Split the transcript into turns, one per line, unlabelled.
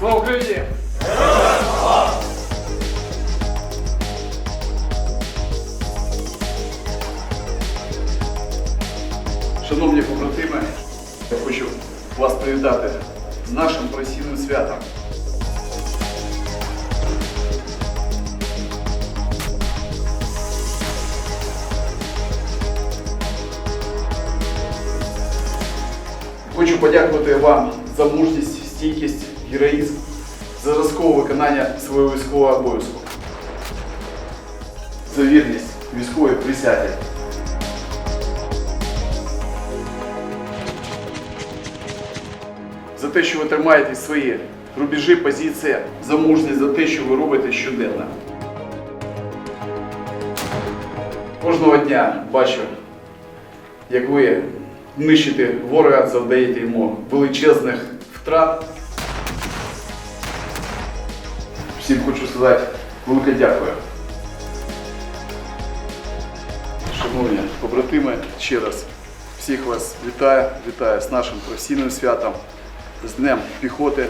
Слава Україні! Шановні побратими, я хочу вас привітати нашим професійним святом. Хочу подякувати вам за мужність, стійкість, героїзм, за виконання свого військового обов'язку, за вірність військової присяді. За те, що ви тримаєте свої рубежі, позиції, за мужність, за те, що ви робите щоденно. Кожного дня бачу, як ви нищите ворога, завдаєте йому величезних втрат. Всім хочу сказати велике дякую. Шановні побратими, ще раз всіх вас вітаю, вітаю з нашим професійним святом, з Днем піхоти.